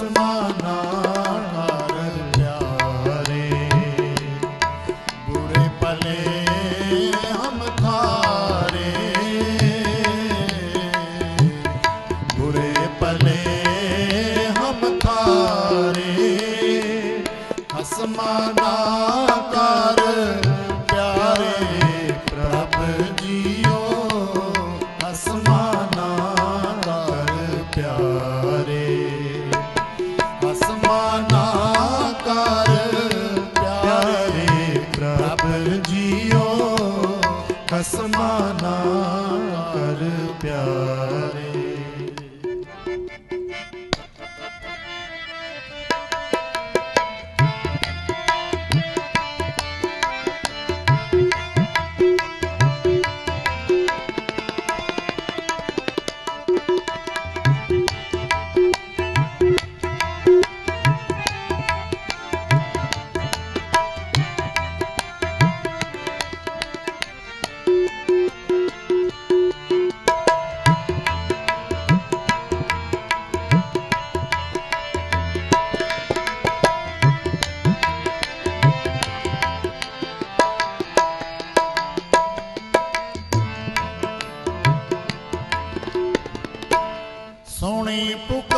ਅਸਮਾਨਾ ਕਰ ਬੁਰੇ ਭਲੇ ਹਮ ਥਾਰੇ ਬੁਰੇ ਭਲੇ ਹਮ ਥਾਰੇ ਅਸਮਾਨਾ ਕਰ ਜੀਓ ਖਸਮਾਨਾ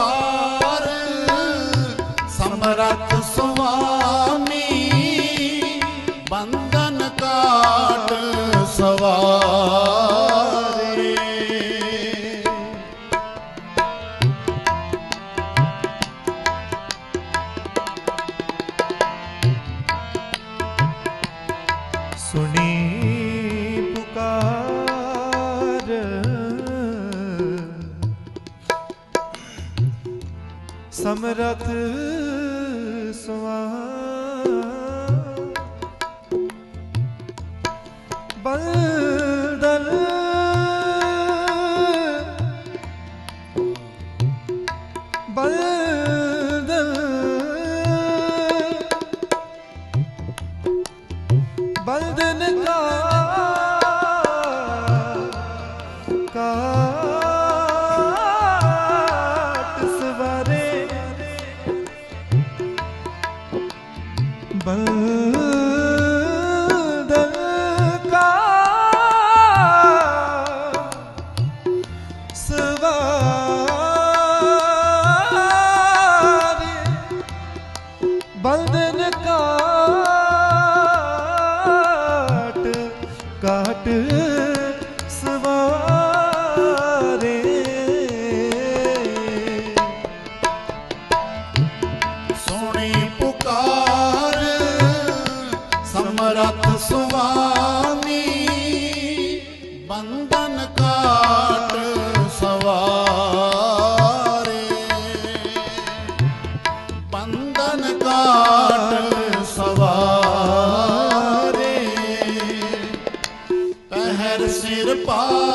Oh. ਸਮਰਤ ਜਨ ਸਵਾਰੇ ਪਹਿਰ ਸਿਰ ਪਾ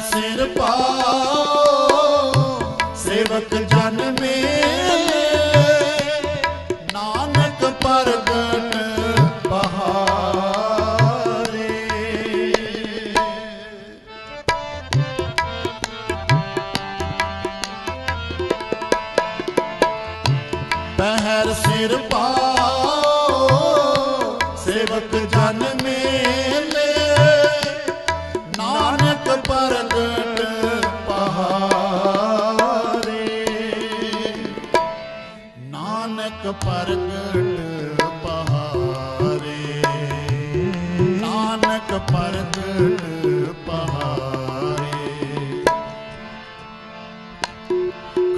ਸਿਰ ਪਾਓ ਸੇਵਕ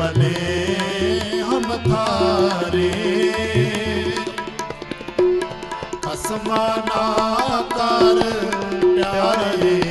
पले हम थारे असमाना तार प्यारे